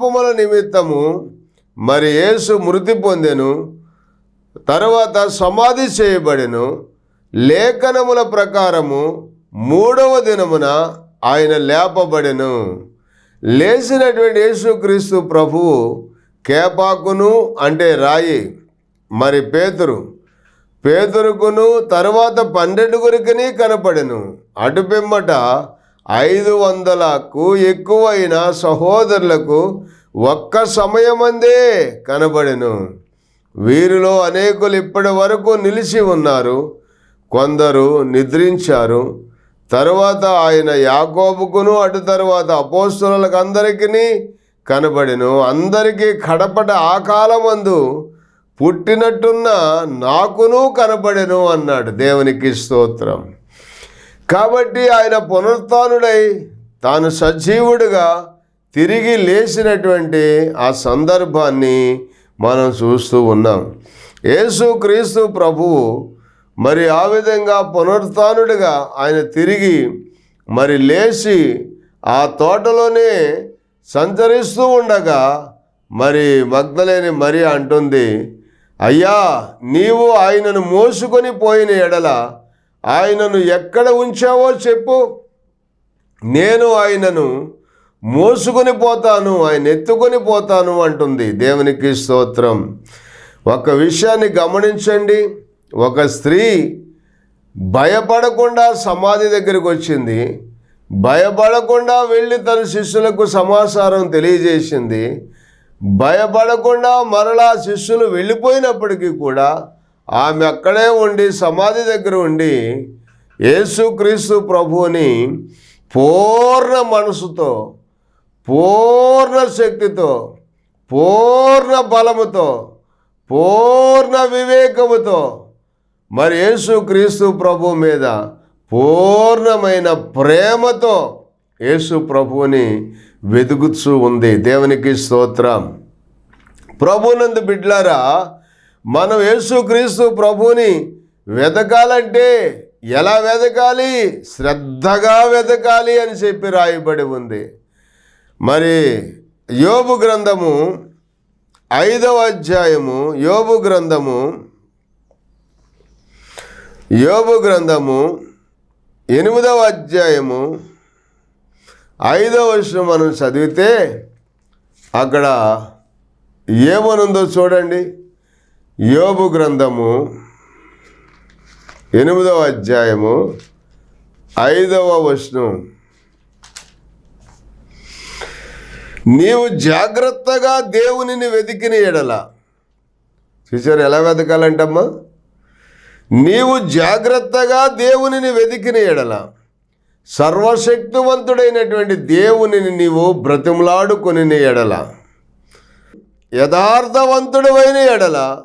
పాపముల నిమిత్తము మరి యేసు మృతి పొందెను తరువాత సమాధి చేయబడెను. లేఖనముల ప్రకారము మూడవ దినమున ఆయన లేపబడెను. లేచినటువంటి యేసుక్రీస్తు ప్రభువు కేపాకును అంటే రాయి మరి పేతురు. పేతురుకును తరువాత పన్నెండుగురికి కనపడెను. అటుపిమ్మట ఐదు వందలకు ఎక్కువైన సహోదరులకు ఒక్క సమయమందే కనబడెను. వీరిలో అనేకులు ఇప్పటి వరకు నిలిచి ఉన్నారు. కొందరు నిద్రించారు. తరువాత ఆయన యాకోబుకును అటు తరువాత అపోస్తులకు అందరికీ కనబడెను. అందరికీ కడపట ఆ కాలమందు పుట్టినట్టున్న నాకును కనబడెను అన్నాడు దేవునికి స్తోత్రం. కాబట్టి ఆయన పునరుత్డై తాను సజీవుడిగా తిరిగి లేచినటువంటి ఆ సందర్భాన్ని మనం చూస్తూ ఉన్నాం. యేసు క్రీస్తు ప్రభువు మరి ఆ విధంగా పునరుత్నుడిగా ఆయన తిరిగి మరి లేచి ఆ తోటలోనే సంచరిస్తూ ఉండగా మరి మగ్ధలేని మరి అంటుంది అయ్యా నీవు ఆయనను మోసుకొని పోయిన ఎడల ఆయనను ఎక్కడ ఉంచావో చెప్పు. నేను ఆయనను మోసుకొని పోతాను ఆయన ఎత్తుకొని పోతాను అంటుంది దేవునికి స్తోత్రం. ఒక విషయాన్ని గమనించండి. ఒక స్త్రీ భయపడకుండా సమాధి దగ్గరికి వచ్చింది. భయపడకుండా వెళ్ళి తన శిష్యులకు సమాచారం తెలియజేసింది. భయపడకుండా మరలా శిష్యులు వెళ్ళిపోయినప్పటికీ కూడా ఆమె అక్కడే ఉండి సమాధి దగ్గర ఉండి యేసుక్రీస్తు ప్రభువుని పూర్ణ మనసుతో పూర్ణ శక్తితో పూర్ణ బలముతో పూర్ణ వివేకముతో మరి యేసుక్రీస్తు ప్రభు మీద పూర్ణమైన ప్రేమతో యేసు ప్రభువుని వెతుకుతూ ఉంది. దేవునికి స్తోత్రం. ప్రభునందు బిడ్లారా మనం యేసుక్రీస్తు ప్రభుని వెతకాలంటే ఎలా వెతకాలి శ్రద్ధగా వెతకాలి అని చెప్పి రాయబడి ఉంది. మరి యోబు గ్రంథము ఐదవ అధ్యాయము యోబు గ్రంథము యోబు గ్రంథము ఎనిమిదవ అధ్యాయము ఐదవ వర్షం మనం చదివితే అక్కడ ఏమనుందో చూడండి. యోబు గ్రంథము ఎనిమిదవ అధ్యాయము ఐదవ వచనం. నీవు జాగ్రత్తగా దేవునిని వెతికిన ఎడల. చూసారు ఎలా వెతకాలంటమ్మా? నీవు జాగ్రత్తగా దేవునిని వెతికిన ఎడల. సర్వశక్తివంతుడైనటువంటి దేవునిని నీవు బ్రతిమలాడుకొని ఎడల. యథార్థవంతుడైన ఎడల.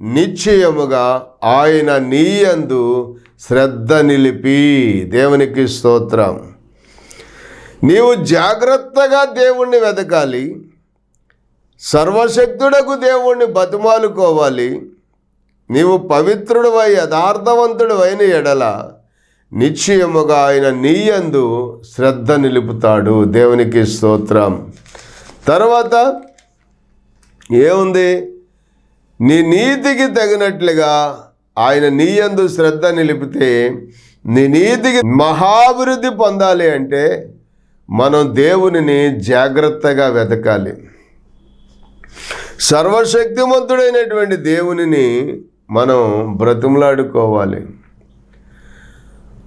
నిశ్చయముగా ఆయన నీయందు శ్రద్ధ నిలిపి. దేవునికి స్తోత్రం. నీవు జాగ్రత్తగా దేవుణ్ణి వెతకాలి సర్వశక్తుడకు దేవుణ్ణి బతిమాలుకోవాలి. నీవు పవిత్రుడువై యథార్థవంతుడు అయిన ఎడల నిశ్చయముగా ఆయన నీయందు శ్రద్ధ నిలుపుతాడు. దేవునికి స్తోత్రం. తర్వాత ఏముంది? నీ నీతికి తగినట్లుగా ఆయన నీయందు శ్రద్ధ నిలిపితే నీ నీతికి మహాభివృద్ధి పొందాలి అంటే మనం దేవునిని జాగ్రత్తగా వెతకాలి. సర్వశక్తిమంతుడైనటువంటి దేవునిని మనం బ్రతిమలాడుకోవాలి.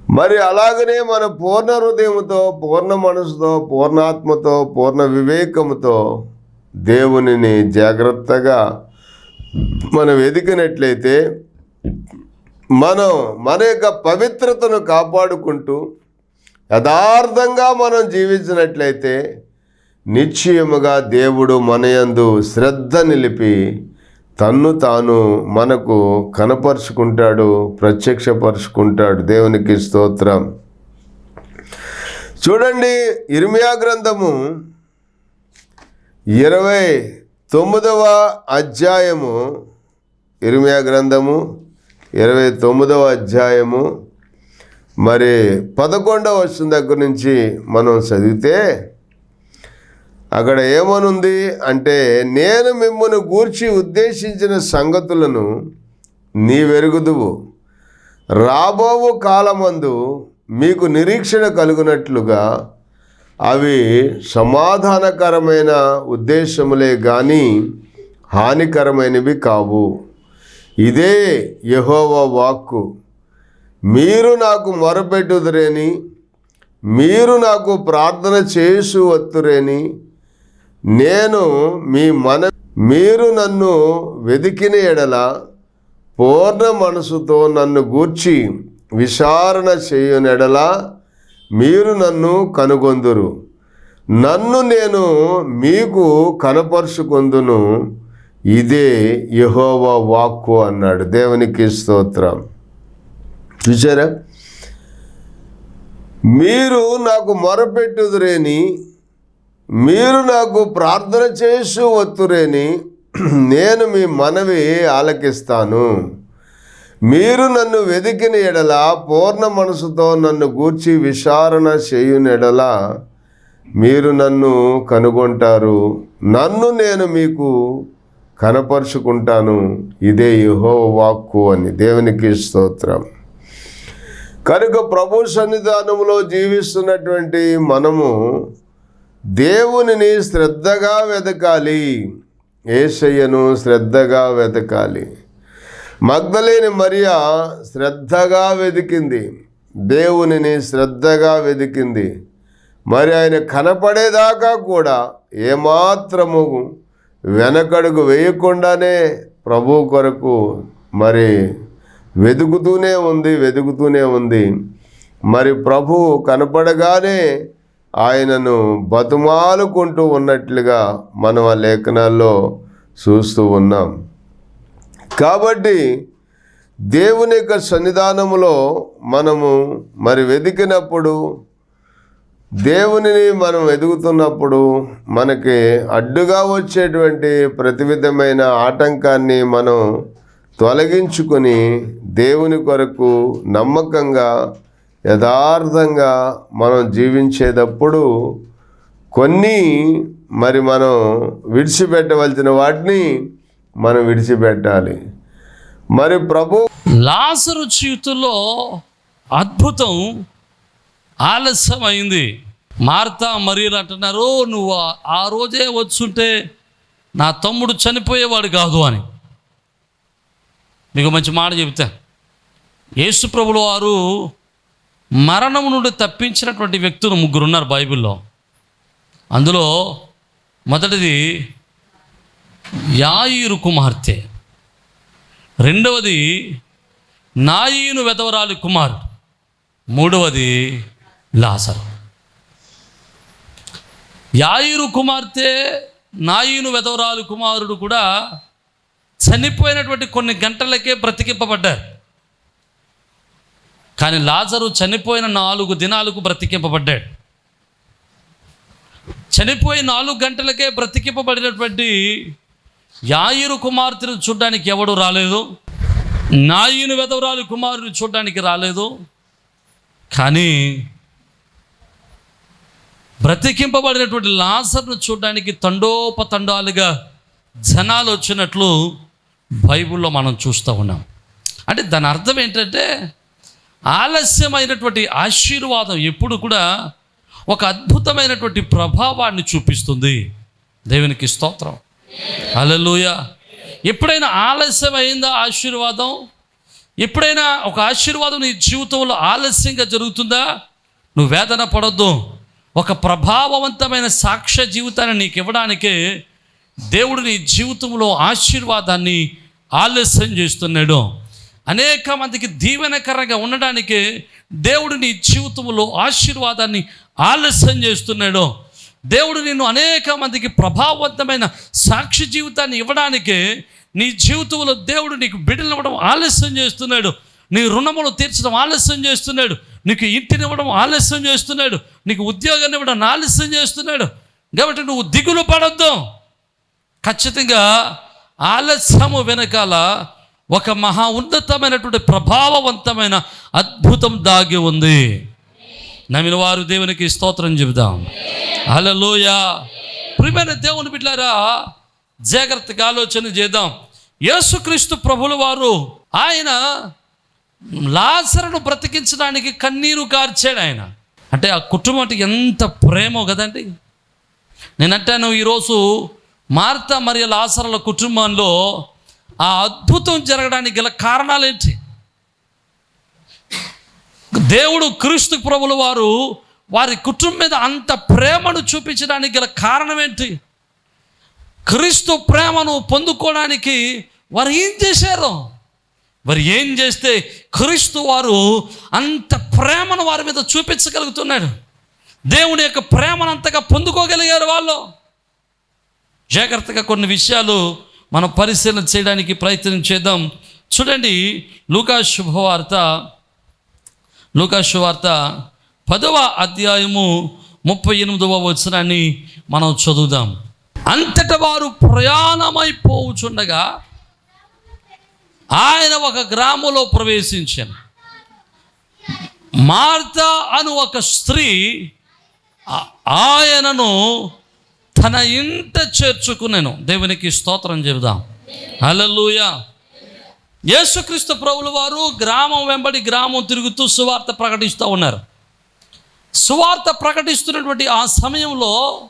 మరి అలాగనే మన పూర్ణ హృదయంతో పూర్ణ మనసుతో పూర్ణాత్మతో పూర్ణ వివేకముతో దేవునిని జాగ్రత్తగా మనం ఎదిగినట్లయితే మనం మన యొక్క పవిత్రతను కాపాడుకుంటూ యథార్థంగా మనం జీవించినట్లయితే నిశ్చయముగా దేవుడు మనయందు శ్రద్ధ నిలిపి తన్ను తాను మనకు కనపరుచుకుంటాడు ప్రత్యక్షపరుచుకుంటాడు. దేవునికి స్తోత్రం. చూడండి ఇర్మియా గ్రంథము ఇరవై తొమ్మిదవ అధ్యాయము ఇర్మియా గ్రంథము ఇరవై తొమ్మిదవ అధ్యాయము మరి పదకొండవ వచ్చిన దగ్గర నుంచి మనం చదివితే అక్కడ ఏమనుంది అంటే నేను మిమ్మల్ని గూర్చి ఉద్దేశించిన సంగతులను నీవెరుగుదువు. రాబోవు కాలమందు మీకు నిరీక్షణ కలుగునట్లుగా అవి సమాధానకరమైన ఉద్దేశములే కానీ హానికరమైనవి కావు. ఇదే యహోవ వాక్కు. మీరు నాకు మొరపెట్టుదురేని మీరు నాకు ప్రార్థన చేసు వత్తురేని నేను మీ మన మీరు నన్ను వెదికిన ఎడల పూర్ణ మనసుతో నన్ను గూర్చి విచారణ చేయనెడల మీరు నన్ను కనుగొందురు. నన్ను నేను మీకు కనపరుచుకుందును. ఇదే యెహోవా వాక్కు అన్నాడు. దేవునికి స్తోత్రం. చూసారా మీరు నాకు మొరపెట్టుదురేని మీరు నాకు ప్రార్థన చేసు వత్తురేని నేను మీ మనవి ఆలకిస్తాను. మీరు నన్ను వెదికిన ఎడల పూర్ణ మనసుతో నన్ను గూర్చి విచారణ చేయున ఎడల మీరు నన్ను కనుగొంటారు. నన్ను నేను మీకు కనపరుచుకుంటాను. ఇదే యుహో వాక్కు అని దేవునికి స్తోత్రం. కనుక ప్రభు సన్నిధానంలో జీవిస్తున్నటువంటి మనము దేవునిని శ్రద్ధగా వెతకాలి ఏసయ్యను శ్రద్ధగా వెతకాలి మగ్ధలేని మరియా శ్రద్ధగా వెతికింది దేవునిని శ్రద్ధగా వెతికింది మరి ఆయన కనపడేదాకా కూడా ఏమాత్రము వెనకడుగు వేయకుండానే ప్రభు కొరకు మరి వెతుకుతూనే ఉంది వెతుకుతూనే ఉంది. మరి ప్రభు కనపడగానే ఆయనను బతుమాలుకుంటూ ఉన్నట్లుగా మనం ఆ లేఖనాల్లో చూస్తూ ఉన్నాం. కాబట్టి దేవుని యొక్క సన్నిధానములో మనము మరి వెతికినప్పుడు దేవునిని మనం ఎదుగుతున్నప్పుడు మనకి అడ్డుగా వచ్చేటువంటి ప్రతి విధమైన ఆటంకాన్ని మనం తొలగించుకొని దేవుని కొరకు నమ్మకంగా యథార్థంగా మనం జీవించేటప్పుడు కొన్ని మరి మనం విడిచిపెట్టవలసిన వాటిని మనం విడిచిపెట్టాలి. మరి ప్రభు లాసరు జీవితంలో అద్భుతం ఆలస్యమైంది. మార్తా మరీలు అంటున్నారు నువ్వు ఆ- రోజే వచ్చుంటే నా తమ్ముడు చనిపోయేవాడు కాదు అని. మీకు మంచి మాట చెబుతా యేసుప్రభులు వారు మరణం నుండి తప్పించినటువంటి వ్యక్తులు ముగ్గురు ఉన్నారు బైబిల్లో. అందులో మొదటిది యాయిరు కుమార్తె. రెండవది నాయీను వెదవరాలి కుమారుడు. మూడవది లాసరు యాయిరు కుమార్తె నాయీను వెదవరాలు కుమారుడు కూడా చనిపోయినటువంటి కొన్ని గంటలకే బ్రతికింపబడ్డారు. కానీ లాజరు చనిపోయిన నాలుగు దినాలకు బ్రతికింపబడ్డాడు. చనిపోయి నాలుగు గంటలకే బ్రతికింపబడినటువంటి యాయిరు కుమార్తెను చూడడానికి ఎవడు రాలేదు. నాయుని వెధవరాలు కుమారుని చూడడానికి రాలేదు. కానీ బ్రతికింపబడినటువంటి లాసర్ను చూడడానికి తండోపతండాలుగా జనాలు వచ్చినట్లు బైబిల్లో మనం చూస్తూ ఉన్నాం. అంటే దాని అర్థం ఏంటంటే ఆలస్యమైనటువంటి ఆశీర్వాదం ఎప్పుడు కూడా ఒక అద్భుతమైనటువంటి ప్రభావాన్ని చూపిస్తుంది. దేవునికి స్తోత్రం. అలలుయ ఎప్పుడైనా ఆలస్యమైందా ఆశీర్వాదం? ఎప్పుడైనా ఒక ఆశీర్వాదం నీ జీవితంలో ఆలస్యంగా జరుగుతుందా? నువ్వు వేదన పడొద్దు. ఒక ప్రభావవంతమైన సాక్ష్య జీవితాన్ని నీకు ఇవ్వడానికే దేవుడు నీ జీవితంలో ఆశీర్వాదాన్ని ఆలస్యం చేస్తున్నాడు. అనేక మందికి దీవెనకరంగా ఉండడానికే దేవుడు నీ జీవితంలో ఆశీర్వాదాన్ని ఆలస్యం చేస్తున్నాడు. దేవుడు నిన్ను అనేక మందికి ప్రభావవంతమైన సాక్షి జీవితాన్ని ఇవ్వడానికి నీ జీవితంలో దేవుడు నీకు బిడ్డలనివ్వడం ఆలస్యం చేస్తున్నాడు. నీ రుణములు తీర్చడం ఆలస్యం చేస్తున్నాడు. నీకు ఇంటినివ్వడం ఆలస్యం చేస్తున్నాడు. నీకు ఉద్యోగాన్ని ఇవ్వడం ఆలస్యం చేస్తున్నాడు. కాబట్టి నువ్వు దిగులు పడద్దు. ఖచ్చితంగా ఆలస్యము వెనకాల ఒక మహా ఉన్నతమైనటువంటి ప్రభావవంతమైన అద్భుతం దాగి ఉంది. నమ్మిన వారు దేవునికి స్తోత్రం చెబుదాం. లోయ ప్రియమైన దేవుని బిడ్డారా జాగ్రత్తగా ఆలోచన చేద్దాం. యేసుక్రీస్తు ప్రభుల వారు ఆయన లాసరును బ్రతికించడానికి కన్నీరు కార్చాడు ఆయన. అంటే ఆ కుటుంబానికి ఎంత ప్రేమో కదండి. నేను అంటాను ఈరోజు మార్త మరియు లాసరుల కుటుంబంలో ఆ అద్భుతం జరగడానికి గల కారణాలు ఏంటి దేవుడు క్రీస్తు ప్రభుల వారు వారి కుటుంబం మీద అంత ప్రేమను చూపించడానికి గల కారణం ఏంటి? క్రీస్తు ప్రేమను పొందుకోవడానికి వారు ఏం చేశారు? వారు ఏం చేస్తే క్రీస్తు వారు అంత ప్రేమను వారి మీద చూపించగలుగుతున్నాడు? దేవుని యొక్క ప్రేమను అంతగా పొందుకోగలిగారు వాళ్ళు? జాగ్రత్తగా కొన్ని విషయాలు మనం పరిశీలన చేయడానికి ప్రయత్నం చేద్దాం. చూడండి లూకా శుభవార్త లూకా వార్త పదవ అధ్యాయము ముప్పై ఎనిమిదవ వచనాన్ని మనం చదువుదాం. అంతట వారు ప్రయాణమైపోవుచుండగా ఆయన ఒక గ్రామంలో ప్రవేశించాను మార్త అను ఒక స్త్రీ ఆయనను తన ఇంట చేర్చుకున్నాను దేవునికి స్తోత్రం చెబుదాం. హల్లెలూయా. యేసుక్రీస్తు ప్రభుల వారు గ్రామం వెంబడి గ్రామం తిరుగుతూ సువార్త ప్రకటిస్తూ ఉన్నారు. సువార్త ప్రకటిస్తున్నటువంటి ఆ సమయంలో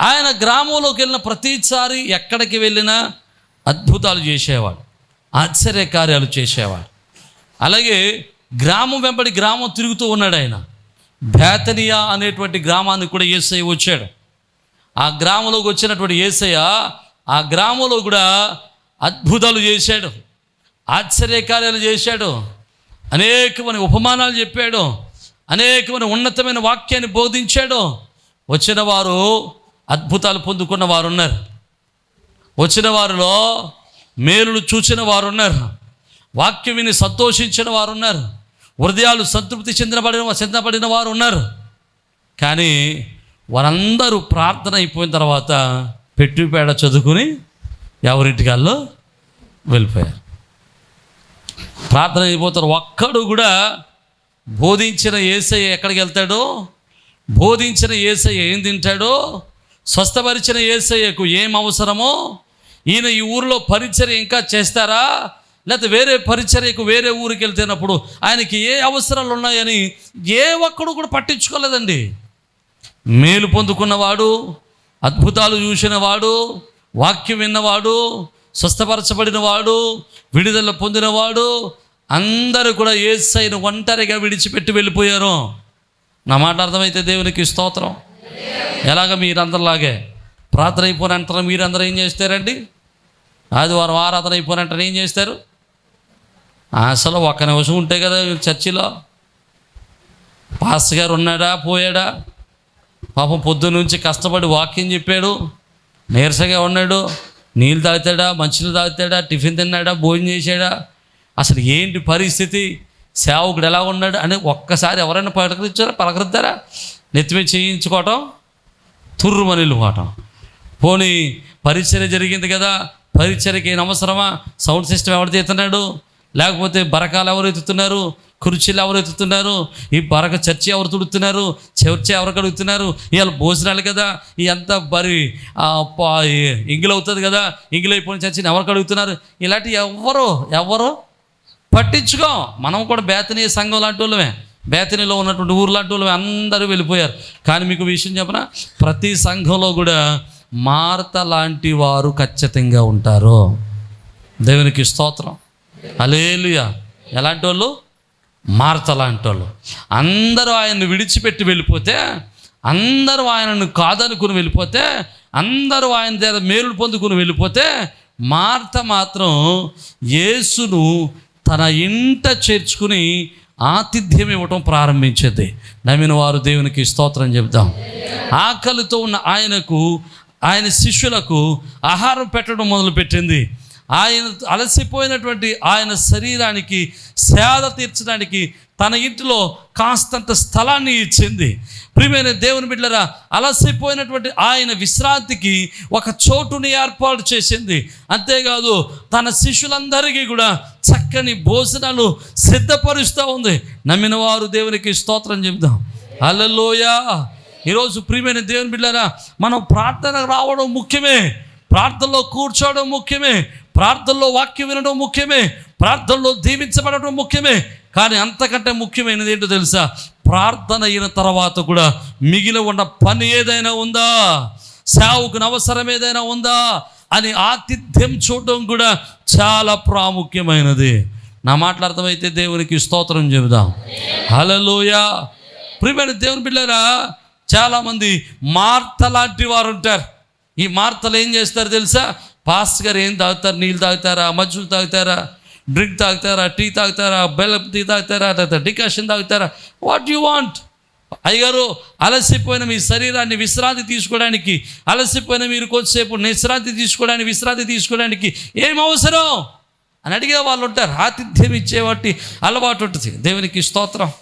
ఆయన గ్రామంలోకి వెళ్ళిన ప్రతిసారి ఎక్కడికి వెళ్ళినా అద్భుతాలు చేసేవాడు ఆశ్చర్య కార్యాలు చేసేవాడు. అలాగే గ్రామం వెంబడి గ్రామం తిరుగుతూ ఉన్నాడు ఆయన. బేతనియా అనేటువంటి గ్రామానికి కూడా ఏసై వచ్చాడు. ఆ గ్రామంలోకి వచ్చినటువంటి ఏసయ్య ఆ గ్రామంలో కూడా అద్భుతాలు చేశాడు ఆశ్చర్యకార్యాలు చేశాడు అనేకమైన ఉపమానాలు చెప్పాడు అనేకమైన ఉన్నతమైన వాక్యాన్ని బోధించాడు. వచ్చిన వారు అద్భుతాలు పొందుకున్న వారు ఉన్నారు వచ్చిన వారిలో మేలును చూచిన వారు ఉన్నారు వాక్యం విని సంతోషించిన వారు ఉన్నారు హృదయాలు సంతృప్తి చెందినబడిన చెందబడిన వారు ఉన్నారు కానీ వారందరూ ప్రార్థన అయిపోయిన తర్వాత పెట్టుపేడ చదువుకుని ఎవరింటికాల్లో వెళ్ళిపోయారు. ప్రార్థన అయిపోతారు. ఒక్కడు కూడా బోధించిన ఏసయ్య ఎక్కడికి వెళ్తాడో బోధించిన ఏసయ్య ఏం తింటాడో స్వస్థపరిచిన ఏసయ్యకు ఏం అవసరమో ఈయన ఈ ఊరిలో పరిచర్య ఇంకా చేస్తారా? లేకపోతే వేరే పరిచర్యకు వేరే ఊరికి వెళ్తేనప్పుడు ఆయనకి ఏ అవసరాలు ఉన్నాయని ఏ ఒక్కడు కూడా పట్టించుకోలేదండి. మేలు పొందుకున్నవాడు అద్భుతాలు చూసినవాడు వాక్యం విన్నవాడు స్వస్థపరచబడినవాడు విడుదల పొందినవాడు అందరూ కూడా ఏసైన ఒంటరిగా విడిచిపెట్టి వెళ్ళిపోయారు. నా మాట అర్థమైతే దేవునికి స్తోత్రం. ఎలాగ మీరందరిలాగే? ప్రార్థన అయిపోయినంటారా మీరందరూ ఏం చేస్తారండి? ఆదివారం ఆరాధన అయిపోయినంటారు ఏం చేస్తారు? అసలు ఒక్క నిమిషం ఉంటే కదా చర్చిలో. పాస్ గారు ఉన్నాడా పోయాడా? పాపం పొద్దు నుంచి కష్టపడి వాక్యం చెప్పాడు. నీరసగా ఉన్నాడు నీళ్ళు తాగుతాడా మంచినీళ్ళు తాగుతాడా టిఫిన్ తిన్నాడా భోజనం చేశాడా? అసలు ఏంటి పరిస్థితి? సేవకుడు ఎలా ఉన్నాడు అని ఒక్కసారి ఎవరైనా పలకరించారా? పలకరిద్దారా? నెత్తిమే చేయించుకోవటం తుర్రుమని వెళ్ళిపోవటం పోనీ పరిచర్య జరిగింది కదా పరిచర్యకి ఏం అవసరమా? సౌండ్ సిస్టమ్ ఎవరు తీస్తున్నాడు లేకపోతే బరకాలు ఎవరు ఎత్తుతున్నారు? కుర్చీలు ఎవరు ఎత్తుతున్నారు? ఈ బరక చర్చి ఎవరు తుడుతున్నారు? చర్చి ఎవరు కడుగుతున్నారు? ఇవాళ భోజనాలు కదా? ఈ బరి ఆ, ఇంగిల్ అవుతుంది కదా? ఇంగిల్ అయిపోయిన చర్చిని ఎవరు కడుగుతున్నారు? ఇలాంటి ఎవరు ఎవరు? పట్టించుకో. మనం కూడా బేతనీయ సంఘం లాంటి వాళ్ళమే. బేతనీలో ఉన్నటువంటి ఊరు లాంటి వాళ్ళమే. అందరూ వెళ్ళిపోయారు. కానీ మీకు విషయం చెప్పనా? ప్రతి సంఘంలో కూడా మార్త లాంటి వారు ఖచ్చితంగా ఉంటారు. దేవునికి స్తోత్రం. అలేలుయ ఎలాంటి వాళ్ళు మార్త లాంటి వాళ్ళు అందరూ ఆయన్ని విడిచిపెట్టి వెళ్ళిపోతే అందరూ ఆయనను కాదనుకుని వెళ్ళిపోతే అందరూ ఆయన దగ్గర మేలు పొందుకుని వెళ్ళిపోతే మార్త మాత్రం యేసును తన ఇంట చేర్చుకుని ఆతిథ్యం ఇవ్వటం ప్రారంభించేది. నమ్మిన వారు దేవునికి స్తోత్రం చెబుదాం. ఆకలితో ఉన్న ఆయనకు ఆయన శిష్యులకు ఆహారం పెట్టడం మొదలుపెట్టింది. ఆయన అలసిపోయినటువంటి ఆయన శరీరానికి సేద తీర్చడానికి తన ఇంటిలో కాస్తంత స్థలాన్ని ఇచ్చింది. ప్రియమైన దేవుని బిడ్డరా అలసిపోయినటువంటి ఆయన విశ్రాంతికి ఒక చోటుని ఏర్పాటు చేసింది. అంతేకాదు తన శిష్యులందరికీ కూడా చక్కని భోజనాలు సిద్ధపరుస్తూ ఉంది. నమ్మిన వారు దేవునికి స్తోత్రం చెబుదాం. అల్లలోయ ఈరోజు ప్రియమైన దేవుని బిడ్డారా మనం ప్రార్థన రావడం ముఖ్యమే. ప్రార్థనలో కూర్చోవడం ముఖ్యమే. ప్రార్థనలో వాక్యం వినడం ముఖ్యమే ప్రార్థనలో దీవించబడడం ముఖ్యమే కానీ అంతకంటే ముఖ్యమైనది ఏంటో తెలుసా? ప్రార్థన అయిన తర్వాత కూడా మిగిలి ఉన్న పని ఏదైనా ఉందా? సేవకుని అవసరం ఏదైనా ఉందా? అని ఆతిథ్యం చూడడం కూడా చాలా ప్రాముఖ్యమైనది. నా మాటలు అర్థమైతే దేవునికి స్తోత్రం చెబుదాం. హలలోయ ప్రియమైన దేవుని బిడ్డారా చాలామంది మార్త లాంటి వారు ఉంటారు. ఈ మార్తలు ఏం చేస్తారు తెలుసా? పాస్ట్ గారు ఏం తాగుతారు? నీళ్ళు తాగుతారా? మజ్జులు తాగుతారా? డ్రింక్ తాగుతారా? టీ తాగుతారా? బెల్లం టీ తాగుతారా? లేదా డికాషన్ తాగుతారా? వాట్ యు వాంట్ అయ్యగారు అలసిపోయిన మీ శరీరాన్ని విశ్రాంతి తీసుకోవడానికి అలసిపోయిన మీరు కొద్దిసేపు నిశ్రాంతి తీసుకోవడానికి విశ్రాంతి తీసుకోవడానికి ఏం అవసరం? అని అడిగే వాళ్ళు ఉంటారు. ఆతిథ్యం ఇచ్చేవాటి అలవాటు ఉంటుంది. దేవునికి స్తోత్రం.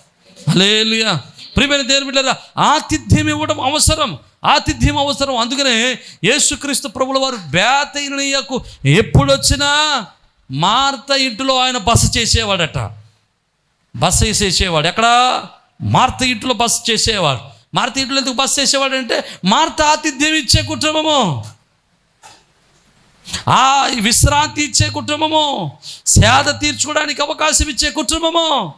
అలేలుయా ప్రియమైన దేవుని బిడ్డరా ఆతిథ్యం ఇవ్వడం అవసరం. ఆతిథ్యం అవసరం. అందుకనే యేసుక్రీస్తు ప్రభుల వారు బేతయ్యకు ఎప్పుడొచ్చినా మార్త ఇంటిలో ఆయన బస చేసేవాడట. బస చేసేవాడు. ఎక్కడ? మార్త ఇంట్లో బస చేసేవాడు. మార్త ఇంట్లో ఎందుకు బస చేసేవాడు అంటే మార్త ఆతిథ్యం ఇచ్చే కుటుంబము. ఆ విశ్రాంతి ఇచ్చే కుటుంబము. సేద తీర్చుకోవడానికి అవకాశం ఇచ్చే కుటుంబము.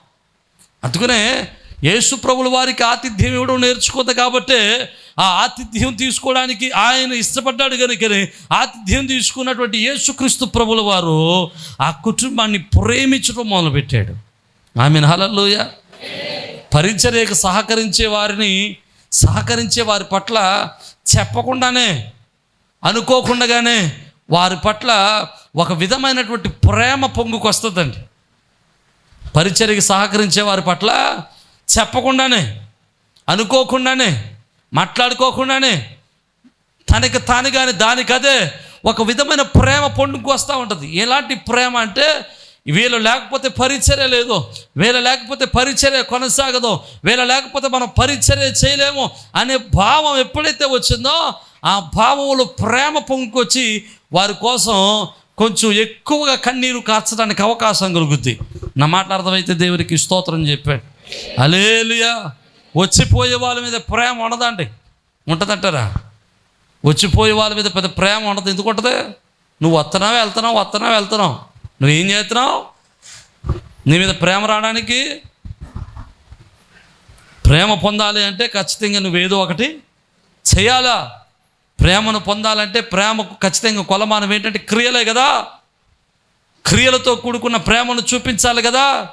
అందుకనే యేసు ప్రభుల వారికి ఆతిథ్యం ఇవ్వడం నేర్చుకుంది కాబట్టే ఆ ఆతిథ్యం తీసుకోవడానికి ఆయన ఇష్టపడ్డాడు కనుకనే ఆతిథ్యం తీసుకున్నటువంటి యేసుక్రీస్తు ప్రభుల వారు ఆ కుటుంబాన్ని ప్రేమించడం మొదలుపెట్టాడు. ఆమె హలలోయ పరిచర్యకు సహకరించే వారిని సహకరించే వారి పట్ల చెప్పకుండానే అనుకోకుండానే వారి పట్ల ఒక విధమైనటువంటి ప్రేమ పొంగుకొస్తుందండి. పరిచర్యకి సహకరించే వారి పట్ల చెప్పకుండానే అనుకోకుండానే మాట్లాడుకోకుండానే తనకి తాను కానీ దానికదే ఒక విధమైన ప్రేమ పొందుకు వస్తూ ఉంటుంది. ఎలాంటి ప్రేమ అంటే వీళ్ళు లేకపోతే పరిచర్య లేదు వీళ్ళ లేకపోతే పరిచర్య కొనసాగదు వీళ్ళ లేకపోతే మనం పరిచర్య చేయలేము అనే భావం ఎప్పుడైతే వచ్చిందో ఆ భావంలో ప్రేమ పొంగుకొచ్చి వారి కోసం కొంచెం ఎక్కువగా కన్నీరు కార్చడానికి అవకాశం కలుగుద్ది. నా మాట అర్థమైతే దేవునికి స్తోత్రం చెప్పాడు. అలేలుయా వచ్చిపోయే వాళ్ళ మీద ప్రేమ ఉండదండి. ఉంటుందంటారా? వచ్చిపోయే వాళ్ళ మీద పెద్ద ప్రేమ ఉండదు. ఎందుకు ఉంటుంది? నువ్వు వస్తున్నావు వెళ్తున్నావు వస్తున్నావు వెళ్తున్నావు. నువ్వేం చేస్తున్నావు? నీ మీద ప్రేమ రావడానికి ప్రేమ పొందాలి అంటే ఖచ్చితంగా నువ్వేదో ఒకటి చేయాలా? ప్రేమను పొందాలంటే ప్రేమకు ఖచ్చితంగా కొలమానం ఏంటంటే క్రియలే కదా. క్రియలతో కూడుకున్న ప్రేమను చూపించాలి కదా.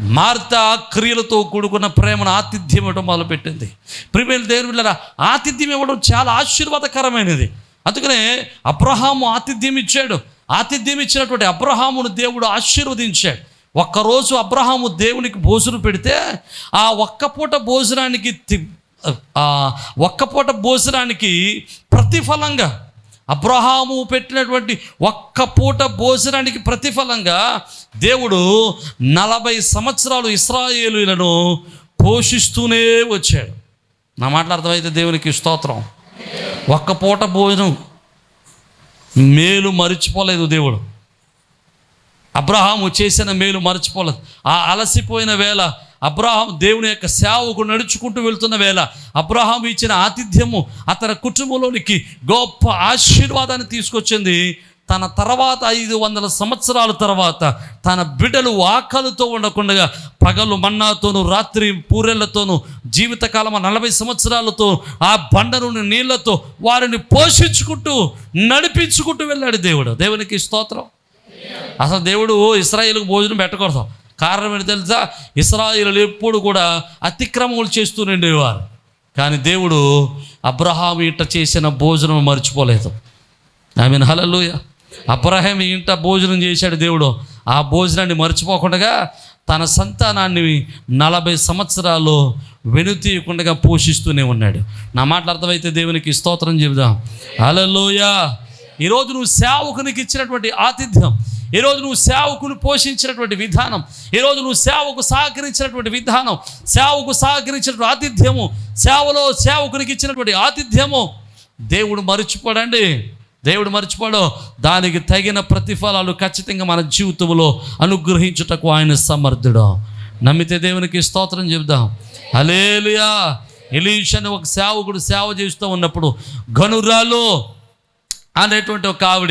మార్త క్రియలతో కూడుకున్న ప్రేమను ఆతిథ్యం ఇవ్వడం మొదలుపెట్టింది. ప్రిమేలు వెళ్ళారా ఆతిథ్యం ఇవ్వడం చాలా ఆశీర్వాదకరమైనది. అందుకనే అబ్రహాము ఆతిథ్యం ఇచ్చాడు. ఆతిథ్యం ఇచ్చినటువంటి అబ్రహామును దేవుడు ఆశీర్వదించాడు. ఒక్కరోజు అబ్రహాము దేవునికి భోజనం పెడితే ఆ ఒక్క పూట భోజనానికి తి- ఒక్క పూట భోజనానికి ప్రతిఫలంగా అబ్రహాము పెట్టినటువంటి ఒక్క పూట భోజనానికి ప్రతిఫలంగా దేవుడు నలభై సంవత్సరాలు ఇస్రాయేలులను పోషిస్తూనే వచ్చాడు. నా మాటలు అర్థమైతే దేవునికి స్తోత్రం. ఒక్క పూట భోజనం మేలు మరిచిపోలేదు దేవుడు. అబ్రహాము చేసిన మేలు మరచిపోలేదు. ఆ అలసిపోయిన వేళ అబ్రాహాం దేవుని యొక్క సేవకు నడుచుకుంటూ వెళ్తున్న వేళ అబ్రాహాం ఇచ్చిన ఆతిథ్యము అతని కుటుంబంలోనికి గొప్ప ఆశీర్వాదాన్ని తీసుకొచ్చింది. తన తర్వాత ఐదు వందల సంవత్సరాల తర్వాత తన బిడ్డలు ఆకలితో ఉండకుండా పగలు మన్నాతోనూ రాత్రి పూరెళ్ళతోనూ జీవితకాలం నలభై సంవత్సరాలతో ఆ బండను నీళ్ళతో వారిని పోషించుకుంటూ నడిపించుకుంటూ వెళ్ళాడు దేవుడు. దేవునికి స్తోత్రం. అసలు దేవుడు ఇస్రాయేల్కి భోజనం పెట్టకూడదు. కారణం ఏంటి తెలుసా? ఇస్రాయిలు ఎప్పుడు కూడా అతిక్రమములు చేస్తూ ఉండేవారు. కానీ దేవుడు అబ్రహాం ఇంట చేసిన భోజనం మర్చిపోలేదు. ఐ మీన్ హలలుయ అబ్రహాం ఇంట భోజనం చేశాడు దేవుడు. ఆ భోజనాన్ని మర్చిపోకుండా తన సంతానాన్ని నలభై సంవత్సరాలు వెనుతీయకుండా పోషిస్తూనే ఉన్నాడు. నా మాటలు అర్థమైతే దేవునికి స్తోత్రం చెబుదాం. హలలోయ ఈరోజు నువ్వు సేవకునికి ఇచ్చినటువంటి ఆతిథ్యం. ఈరోజు నువ్వు సేవకును పోషించినటువంటి విధానం ఈరోజు నువ్వు సేవకు సహకరించినటువంటి విధానం సేవకు సహకరించినటువంటి ఆతిథ్యము సేవలో సేవకునికి ఇచ్చినటువంటి ఆతిథ్యము దేవుడు మర్చిపోడండి. దేవుడు మర్చిపోడు. దానికి తగిన ప్రతిఫలాలు ఖచ్చితంగా మన జీవితంలో అనుగ్రహించుటకు ఆయన సమర్థుడు. నమ్మితే దేవునికి స్తోత్రం చెబుదాం. అలేలియా ఎలీష్ అని ఒక సేవకుడు సేవ చేస్తూ ఉన్నప్పుడు గనురాలు! అనేటువంటి ఒక ఆవిడ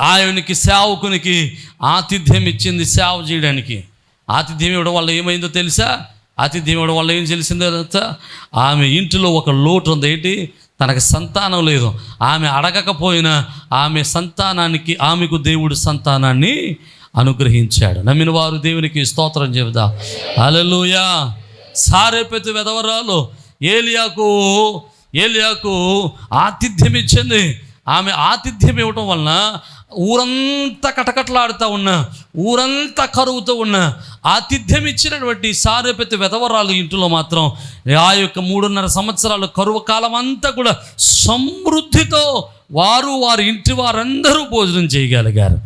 ఆయనకి సేవకునికి ఆతిథ్యం ఇచ్చింది సేవ చేయడానికి. ఆతిథ్యం ఇవ్వడం వల్ల ఏమైందో తెలుసా? ఆతిథ్యం ఇవ్వడం వల్ల ఏం తెలిసిందో తెలుసా? ఆమె ఇంటిలో ఒక లోటు ఉంది. ఏంటి? తనకు సంతానం లేదు. ఆమె అడగకపోయినా ఆమె సంతానానికి ఆమెకు దేవుడు సంతానాన్ని అనుగ్రహించాడు. నమ్మిన వారు దేవునికి స్తోత్రం చెబుదా. అలలుయా సారేపెత్తు వెదవరాలు ఏలియాకు ఏలియాకు ఆతిథ్యం ఇచ్చింది. ఆమె ఆతిథ్యం ఇవ్వటం వలన ఊరంతా కటకట్లాడుతూ ఉన్న ఊరంతా కరువుతూ ఉన్న ఆతిథ్యం ఇచ్చినటువంటి సారేపెత్తి వెధవరాలు ఇంటిలో మాత్రం ఆ యొక్క మూడున్నర సంవత్సరాలు కరువు కాలం అంతా కూడా సమృద్ధితో వారు వారి ఇంటి వారందరూ భోజనం చేయగలిగారు.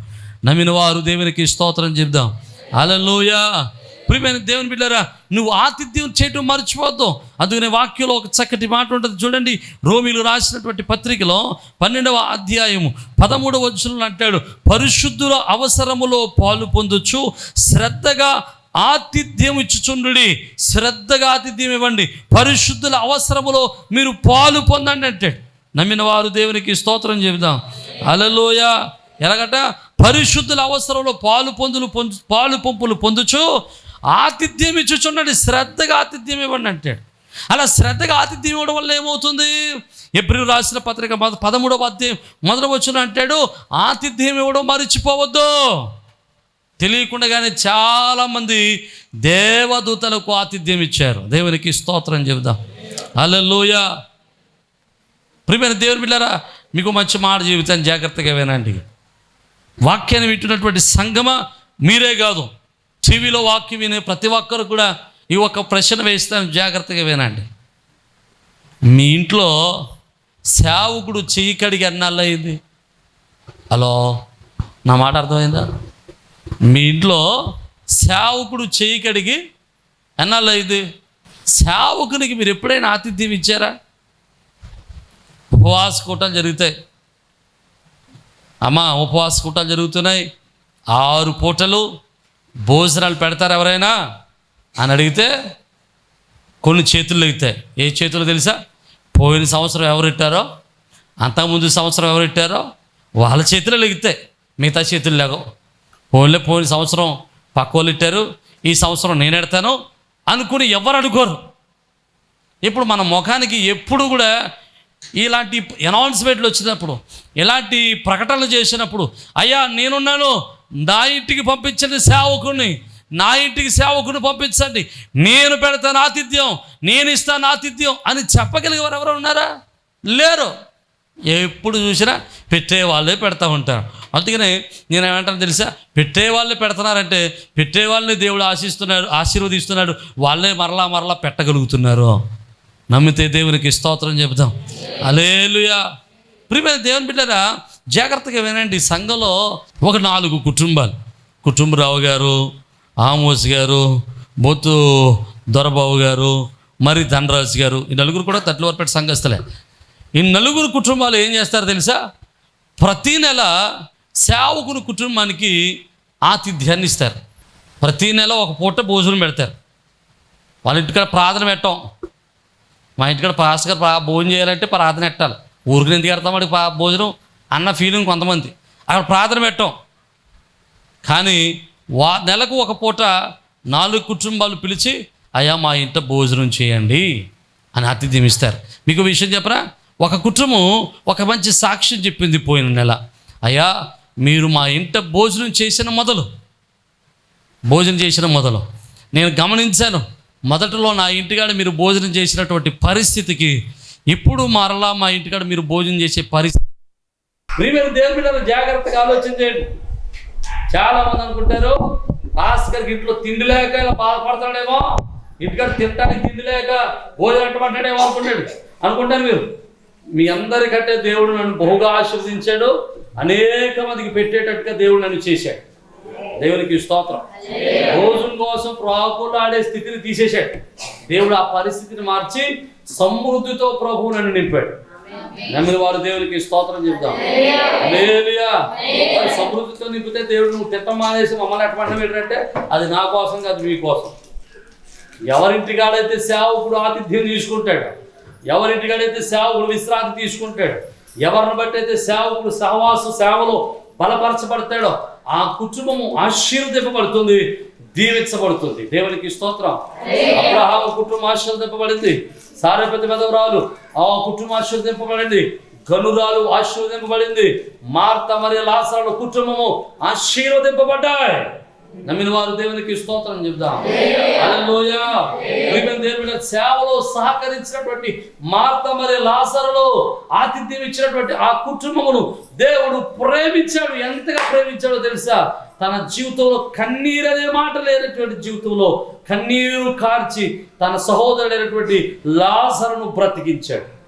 నమ్మిన వారు దేవునికి స్తోత్రం చెప్దాం. అలలోయా ప్రియమైన దేవుని బిడ్డారా నువ్వు ఆతిథ్యం చేయటం మర్చిపోద్దు అందుకనే వాక్యంలో ఒక చక్కటి మాట ఉంటుంది. చూడండి రోమిలు రాసినటువంటి పత్రికలో పన్నెండవ అధ్యాయము పదమూడవ వచనంలో అంటాడు పరిశుద్ధుల అవసరములో పాలు పొందొచ్చు శ్రద్ధగా ఆతిథ్యం ఇచ్చుచుండుడి. శ్రద్ధగా ఆతిథ్యం ఇవ్వండి. పరిశుద్ధుల అవసరములో మీరు పాలు పొందండి అంటాడు. నమ్మిన వారు దేవునికి స్తోత్రం చెబుదాం. అలలోయ ఎలాగట? పరిశుద్ధుల అవసరంలో పాలు పొందులు పొందు పాలు పంపులు పొందుచు ఆతిథ్యం ఇచ్చుచున్నాడు శ్రద్ధగా ఆతిథ్యం ఇవ్వండి అంటాడు. అలా శ్రద్ధగా ఆతిథ్యం ఇవ్వడం వల్ల ఏమవుతుంది? ఎప్పుడు రాసిన పత్రిక మొద పదమూడవ అధ్యాయం మొదలు వచ్చిన అంటాడు ఆతిథ్యం ఇవ్వడం మరిచిపోవద్దు. తెలియకుండానే చాలామంది దేవదూతలకు ఆతిథ్యం ఇచ్చారు. దేవునికి స్తోత్రం చెబుదాం. అల్లెలూయ ప్రియమైన దేవుని బిళ్ళారా మీకు మంచి మాట జీవితాన్ని జాగ్రత్తగా వినండి. వాక్యాన్ని వింటున్నటువంటి సంగమ మీరే కాదు. టీవీలో వాక్యం వినే ప్రతి ఒక్కరు కూడా ఈ ఒక్క ప్రశ్న వేస్తాను జాగ్రత్తగా వినండి. మీ ఇంట్లో సేవకుడు చెయ్యి కడిగి ఎన్నాళ్ళు అయింది? హలో నా మాట అర్థమైందా? మీ ఇంట్లో సేవకుడు చెయ్యి కడిగి ఎన్నాళ్ళు అయింది? సేవకునికి మీరు ఎప్పుడైనా ఆతిథ్యం ఇచ్చారా? ఉపవాస కూటాలు జరుగుతాయి. అమ్మా ఉపవాస కూటాలు జరుగుతున్నాయి. ఆరు పూటలు భోజనాలు పెడతారు ఎవరైనా అని అడిగితే కొన్ని చేతులు ఎగుతాయి. ఏ చేతులు తెలుసా? పోయిన సంవత్సరం ఎవరు ఇట్టారో అంతకుముందు సంవత్సరం ఎవరు ఇట్టారో వాళ్ళ చేతులు లెగుతాయి మిగతా చేతులు లేవు. ఓన్లీ పోయిన సంవత్సరం పక్క వాళ్ళు ఇట్టారు ఈ సంవత్సరం నేను ఎడతాను అనుకుని ఎవరు అనుకోరు. ఇప్పుడు మన ముఖానికి ఎప్పుడు కూడా ఇలాంటి అనౌన్స్మెంట్లు వచ్చినప్పుడు ఇలాంటి ప్రకటనలు చేసినప్పుడు అయ్యా నేనున్నాను నా ఇంటికి పంపించండి సేవకుని నా ఇంటికి సేవకుని పంపించండి. నేను పెడతాను ఆతిథ్యం నేను ఇస్తాను ఆతిథ్యం అని చెప్పగలిగేవారు ఎవరు ఉన్నారా? లేరు. ఎప్పుడు చూసినా పెట్టే వాళ్ళే పెడతా ఉంటారు. అందుకనే నేను ఏమంటాను తెలుసా? పెట్టే వాళ్ళే పెడుతున్నారంటే పెట్టే వాళ్ళని దేవుడు ఆశిస్తున్నాడు ఆశీర్వదిస్తున్నాడు వాళ్ళే మరలా మరలా పెట్టగలుగుతున్నారు. నమ్మితే దేవునికి స్తోత్రం చెబుతాం అలేలుయా ప్రియమైన దేవుని బిడ్డరా జాగ్రత్తగా వినండి సంఘంలో ఒక నాలుగు కుటుంబాలు. కుటుంబరావు గారు ఆమోస్ గారు బొత్తు దొరబాబు గారు మరి ధనరాజు గారు ఈ నలుగురు కూడా తట్లవరపేట సంఘస్థలే. ఈ నలుగురు కుటుంబాలు ఏం చేస్తారో తెలుసా? ప్రతీ నెల సేవకుని కుటుంబానికి ఆతిథ్యాన్ని ఇస్తారు. ప్రతీ నెల ఒక పూట భోజనం పెడతారు. వాళ్ళ ఇంటికాడ ప్రార్థన పెట్టాం. మా ఇంటికాడ పాస్ గారు భోజనం చేయాలంటే ప్రార్థన పెట్టాలి. ఊరికి ఎందుకు పెడతాం వాడికి భోజనం? అన్న ఫీలింగ్ కొంతమంది. అక్కడ ప్రార్థన పెట్టాం. కానీ వా నెలకు ఒక పూట నాలుగు కుటుంబాలు పిలిచి అయ్యా మా ఇంట భోజనం చేయండి అని ఆతిథ్యం ఇస్తారు. మీకు విషయం చెప్పరా? ఒక కుటుంబం ఒక మంచి సాక్ష్యం చెప్పింది పోయిన నెల. అయ్యా మీరు మా ఇంట భోజనం చేసిన మొదలు. భోజనం చేసిన మొదలు. నేను గమనించాను మొదటలో నా ఇంటికాడ మీరు భోజనం చేసినటువంటి పరిస్థితికి ఇప్పుడు మరలా మా ఇంటికాడ మీరు భోజనం చేసే పరిస్థితి ప్రియమైన దేవుని బిడ్డలు జాగ్రత్తగా ఆలోచించండి చాలా మంది అనుకుంటారు భాస్కర్కి ఇంట్లో తిండి లేక ఇలా బాధపడతాడేమో ఇంటికాడ తినడానికి తిండి లేక భోజనం అంటమంటాడేమో అనుకుంటాడు. అనుకుంటారు మీరు? మీ అందరికంటే దేవుడు నన్ను బహుగా ఆశీర్వదించాడు. అనేక మందికి పెట్టేటట్టుగా దేవుడు నన్ను చేశాడు. దేవునికి స్తోత్రం. భోజనం కోసం ప్రాకులాడే స్థితిని తీసేశాడు. దేవుడు ఆ పరిస్థితిని మార్చి సమృద్ధితో ప్రభువు నన్ను నింపాడు. నమ్మిన వారు దేవునికి స్తోత్రం చెప్తాం సమృద్ధితో నింపితే దేవుడు నువ్వు తిట్టం మానేసి మమ్మల్ని ఎట్టమంటే ఏంటంటే అది నా కోసం కాదు మీ కోసం. ఎవరింటికాడైతే సేవకుడు ఆతిథ్యం తీసుకుంటాడు ఎవరింటికాడైతే సేవకుడు విశ్రాంతి తీసుకుంటాడు ఎవరిని బట్టి అయితే సేవకుడు సహవాస సేవలో బలపరచబడతాడో ఆ కుటుంబము ఆశీర్వదింపబడుతుంది దీవించబడుతుంది. దేవునికి స్తోత్రం. అబ్రహాము కుటుంబం ఆశీర్వదింపబడింది. సారేపతి పెదవరాలు ఆ కుటుంబం ఆశీర్వదింపబడింది. గనురాలు ఆశీర్వదింపబడింది. మార్త మరియు లాసాలు కుటుంబము ఆశీర్వదింపబడ్డాయి. నమ్మిన వారు దేవునికి స్తోత్రం చెప్దాం. హల్లెలూయా. సేవలో సహకరించినటువంటి మార్త మరి లాసరులో ఆతిథ్యం ఇచ్చినటువంటి ఆ కుటుంబమును దేవుడు ప్రేమించాడు. ఎంతగా ప్రేమించాడో తెలుసా? తన జీవితంలో కన్నీరు అనే మాట లేనటువంటి జీవితంలో కన్నీరు కార్చి తన సహోదరుడైనటువంటి లాసరును బ్రతికించాడు.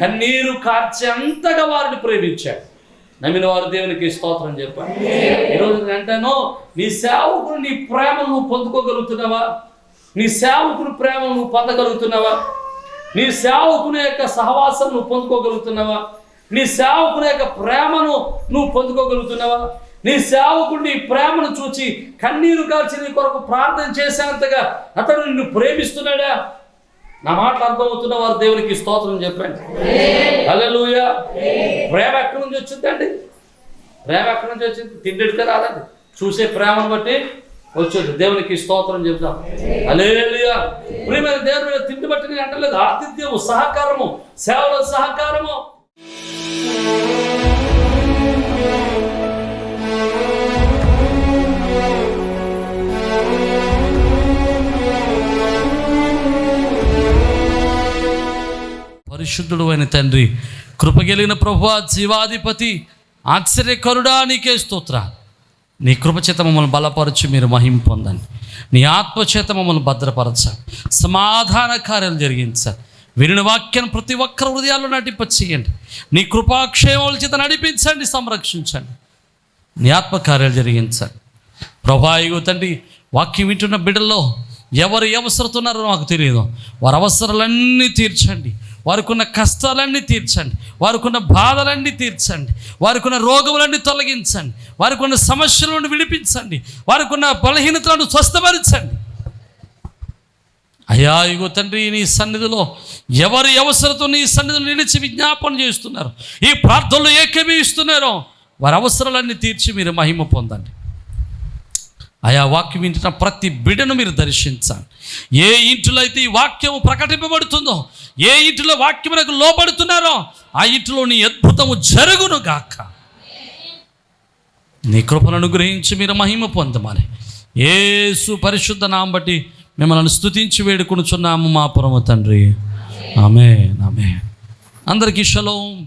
కన్నీరు కార్చి అంతగా వారిని ప్రేమించాడు. నమ్మిన వారు దేవునికి స్తోత్రం చెప్పాను ఈరోజు అంటాను నీ సేవకుడు నీ ప్రేమను నువ్వు పొందుకోగలుగుతున్నావా? నీ సేవకుని ప్రేమను నువ్వు పొందగలుగుతున్నావా? నీ సేవకుని యొక్క సహవాసం నువ్వు పొందుకోగలుగుతున్నావా? నీ సేవకుని యొక్క ప్రేమను నువ్వు పొందుకోగలుగుతున్నావా? నీ సేవకుడు నీ ప్రేమను చూచి కన్నీరు కాల్చి నీ కొరకు ప్రార్థన చేసేంతగా అతడు నిన్ను ప్రేమిస్తున్నాడా? నా మాటలు అర్థమవుతున్న వారు దేవునికి స్తోత్రం చెప్పండి. హల్లెలూయా. ప్రేమ ఎక్కడి నుంచి వచ్చిందండి? ప్రేమ ఎక్కడి నుంచి వచ్చింది? తిండికే రాదండి. చూసే ప్రేమను బట్టి వచ్చేది. దేవునికి స్తోత్రం చెప్తాం అలేలుయా ప్రియమైన దేవుని తిండి బట్టి నేను అంటలేదు ఆతిథ్యము సహకారము సేవల సహకారము. పరిశుద్ధుడు అయిన తండ్రి కృపగలిగిన ప్రభు జీవాధిపతి ఆశ్చర్యకరుడా నీకే స్తోత్ర. నీ కృపచేత మమ్మల్ని బలపరచు మీరు మహిం పొందండి. నీ ఆత్మచేత మమ్మల్ని భద్రపరచ. సమాధాన కార్యాలు జరిగించాలి వినిన వాక్యాన్ని ప్రతి ఒక్కరి హృదయాల్లో నటింపచేయండి నీ కృపాక్షేమాల చేత నడిపించండి సంరక్షించండి. నీ ఆత్మకార్యాలు జరిగించండి ప్రభా తండ్రి వాక్యం వింటున్న బిడ్డల్లో ఎవరు అవసరతున్నారో నాకు తెలియదు. వారి అవసరాలన్నీ తీర్చండి. వారికి ఉన్న కష్టాలన్నీ తీర్చండి. వారికున్న బాధలన్నీ తీర్చండి. వారికున్న రోగములన్నీ తొలగించండి. వారికి ఉన్న సమస్యల నుండి విడిపించండి. వారికి ఉన్న బలహీనతలను స్వస్థపరచండి. అయ్యా ఇగో తండ్రి నీ సన్నిధిలో ఎవరి అవసరతో నీ సన్నిధిలో నిలిచి విజ్ఞాపన చేస్తున్నారు ఈ ప్రార్థనలు ఏకీభవిస్తున్నారో వారి అవసరాలన్నీ తీర్చి మీరు మహిమ పొందండి. ఆయా వాక్యం వింటున్న ప్రతి బిడ్డను మీరు దర్శించాలి. ఏ ఇంటిలో అయితే ఈ వాక్యము ప్రకటింపబడుతుందో ఏ ఇంటిలో వాక్యమునకు లోపడుతున్నారో ఆ ఇంటిలో నీ అద్భుతము జరుగును గాక. నీ కృపను అనుగ్రహించి మీరు మహిమ పొందమని. ఏసు పరిశుద్ధ నాం బట్టి మిమ్మల్ని స్థుతించి వేడుకొనుచున్నాము మా పురమ తండ్రి. ఆమె ఆమె అందరికీ షలో.